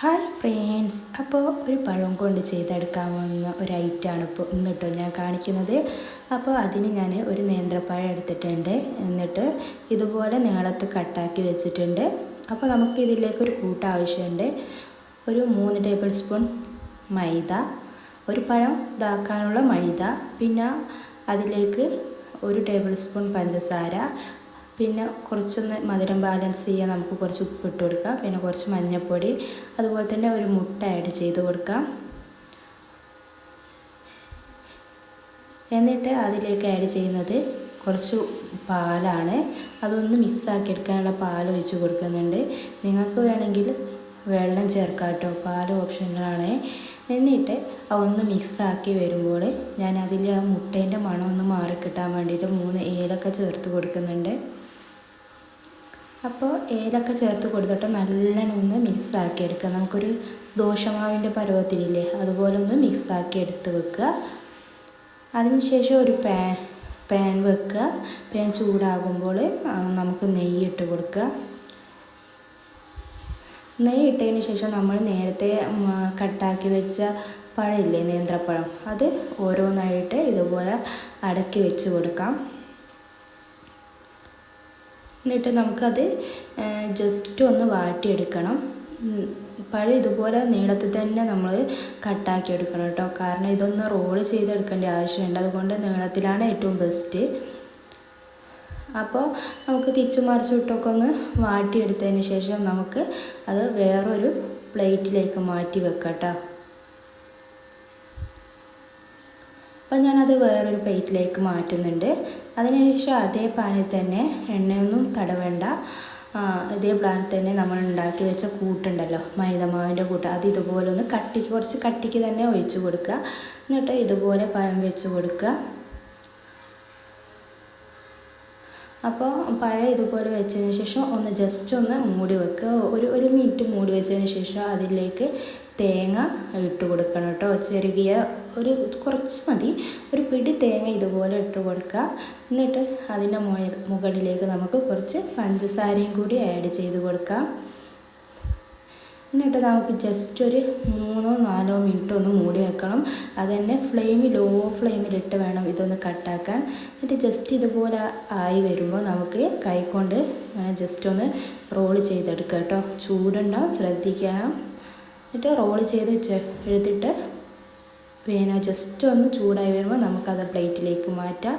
Hi friends അപ്പോൾ ഒരു പഴം കൊണ്ട് ചെയ്തെടുക്കാവുന്ന ഒരു ഐറ്റമാണ് ഇപ്പോൾ ഇന്നിട്ടോ ഞാൻ കാണിക്കുന്നത്. അപ്പോൾ അതിന് ഞാൻ ഒരു നേന്ത്രപ്പഴം എടുത്തിട്ടുണ്ട്. എന്നിട്ട് ഇതുപോലെ നീളത്ത് കട്ടാക്കി വെച്ചിട്ടുണ്ട്. അപ്പോൾ നമുക്ക് ഇതിലേക്ക് ഒരു കൂട്ട് ആവശ്യമുണ്ട്. ഒരു മൂന്ന് ടേബിൾ സ്പൂൺ മൈദ ഒരു പഴം ഇതാക്കാനുള്ള മൈദ പിന്നെ അതിലേക്ക് ഒരു ടേബിൾ സ്പൂൺ പഞ്ചസാര പിന്നെ കുറച്ചൊന്ന് മധുരം ബാലൻസ് ചെയ്യാൻ നമുക്ക് കുറച്ച് ഉപ്പ് ഉപ്പിട്ട് കൊടുക്കാം. പിന്നെ കുറച്ച് മഞ്ഞൾപ്പൊടി അതുപോലെ തന്നെ ഒരു മുട്ട ആഡ് ചെയ്ത് കൊടുക്കാം. എന്നിട്ട് അതിലേക്ക് ആഡ് ചെയ്യുന്നത് കുറച്ച് പാലാണ്. അതൊന്ന് മിക്സ് ആക്കി എടുക്കാനുള്ള പാൽ ഒഴിച്ച് കൊടുക്കുന്നുണ്ട്. നിങ്ങൾക്ക് വേണമെങ്കിൽ വെള്ളം ചേർക്കാം കേട്ടോ പാൽ ഓപ്ഷനിലാണ്. എന്നിട്ട് അതൊന്ന് മിക്സാക്കി വരുമ്പോൾ ഞാൻ അതിൽ ആ മുട്ടേന്റെ മണം ഒന്ന് മാറിക്കിട്ടാൻ വേണ്ടിയിട്ട് മൂന്ന് ഏലക്ക ചേർത്ത് കൊടുക്കുന്നുണ്ട്. അപ്പോൾ ഏലൊക്കെ ചേർത്ത് കൊടുത്തിട്ട് നല്ലോണം ഒന്ന് മിക്സ് ആക്കി എടുക്കുക. നമുക്കൊരു ദോശമാവിന്റെ പരുവത്തിലില്ലേ അതുപോലെ ഒന്ന് മിക്സാക്കി എടുത്ത് വെക്കുക. അതിനുശേഷം ഒരു പാൻ പാൻ വെക്കുക. പാൻ ചൂടാകുമ്പോൾ നമുക്ക് നെയ്യ് ഇട്ട് കൊടുക്കുക. നെയ്യ് ഇട്ടതിന് ശേഷം നമ്മൾ നേരത്തെ കട്ടാക്കി വെച്ച പഴമില്ലേ നേന്ത്രപ്പഴം അത് ഓരോന്നായിട്ട് ഇതുപോലെ അടക്കി വെച്ച് കൊടുക്കാം. എന്നിട്ട് നമുക്കത് ജസ്റ്റ് ഒന്ന് വാട്ടിയെടുക്കണം. പഴം ഇതുപോലെ നീളത്തിൽ തന്നെ നമ്മൾ കട്ടാക്കി എടുക്കണം കേട്ടോ. കാരണം ഇതൊന്ന് റോൾ ചെയ്തെടുക്കേണ്ട ആവശ്യമുണ്ട് അതുകൊണ്ട് നീളത്തിലാണ് ഏറ്റവും ബെസ്റ്റ് അപ്പോൾ നമുക്ക് തിരിച്ചു മറിച്ചു വിട്ടൊക്കെ ഒന്ന് വാട്ടിയെടുത്തതിന് ശേഷം നമുക്ക് അത് വേറൊരു പ്ലേറ്റിലേക്ക് മാറ്റി വെക്കാം കേട്ടോ. അപ്പം ഞാനത് വേറൊരു പ്ലേറ്റിലേക്ക് മാറ്റുന്നുണ്ട്. അതിനുശേഷം അതേ പാനിൽ തന്നെ എണ്ണയൊന്നും തടവേണ്ട. ഇതേ പ്ലാനിൽ തന്നെ നമ്മൾ ഉണ്ടാക്കി വെച്ച കൂട്ടുണ്ടല്ലോ മൈദമാവിന്റെ കൂട്ട്. അത് ഇതുപോലെ ഒന്ന് കട്ടിക്ക് കുറച്ച് കട്ടിക്ക് തന്നെ ഒഴിച്ചു കൊടുക്കുക. എന്നിട്ട് ഇതുപോലെ പഴം വെച്ച് കൊടുക്കുക. അപ്പോൾ പഴം ഇതുപോലെ വെച്ചതിന് ശേഷം ഒന്ന് ജസ്റ്റ് ഒന്ന് മൂടി വെക്കുക ഒരു ഒരു മിനിറ്റ് മൂടി വെച്ചതിന് ശേഷം അതിലേക്ക് തേങ്ങ ഇട്ട് കൊടുക്കണം കേട്ടോ. ചെറുകിയ ഒരു കുറച്ച് മതി. ഒരു പിടി തേങ്ങ ഇതുപോലെ ഇട്ട് കൊടുക്കുക. എന്നിട്ട് അതിന്റെ മുകളിലേക്ക് നമുക്ക് കുറച്ച് പഞ്ചസാരയും കൂടി ആഡ് ചെയ്ത് കൊടുക്കാം. എന്നിട്ട് നമുക്ക് ജസ്റ്റ് ഒരു മൂന്നോ നാലോ മിനിറ്റ് ഒന്ന് മൂടി വെക്കണം. അത് തന്നെ ഫ്ലെയിം ലോ ഫ്ലെയിമിലിട്ട് വേണം ഇതൊന്ന് കട്ടാക്കാൻ എന്നിട്ട് ജസ്റ്റ് ഇതുപോലെ ആയി വരുമ്പോൾ നമുക്ക് കൈക്കൊണ്ട് ഇങ്ങനെ ജസ്റ്റ് ഒന്ന് റോൾ ചെയ്തെടുക്കുക കേട്ടോ. ചൂടുണ്ടാവും ശ്രദ്ധിക്കണം. എന്നിട്ട് റോൾ ചെയ്ത് എടുത്തിട്ട് പിന്നെ ജസ്റ്റ് ഒന്ന് ചൂടായി വരുമ്പോൾ നമുക്കത് പ്ലേറ്റിലേക്ക് മാറ്റാം.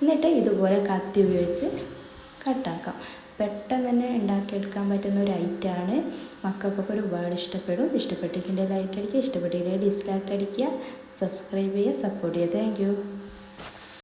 എന്നിട്ട് ഇതുപോലെ കത്തി ഉപയോഗിച്ച് കട്ടാക്കാം. പെട്ടെന്ന് തന്നെ ഉണ്ടാക്കിയെടുക്കാൻ പറ്റുന്ന ഒരു ഐറ്റമാണ് മക്കൾക്കൊക്കെ ഒരുപാട് ഇഷ്ടപ്പെടും. ഇഷ്ടപ്പെട്ടിട്ടുണ്ടെങ്കിൽ ലൈക്ക് അടിക്കുക. ഇഷ്ടപ്പെട്ടില്ലെങ്കിൽ ഡിസ്ലൈക്ക് അടിക്കുക. സബ്സ്ക്രൈബ് ചെയ്യുക. സപ്പോർട്ട് ചെയ്യുക. താങ്ക്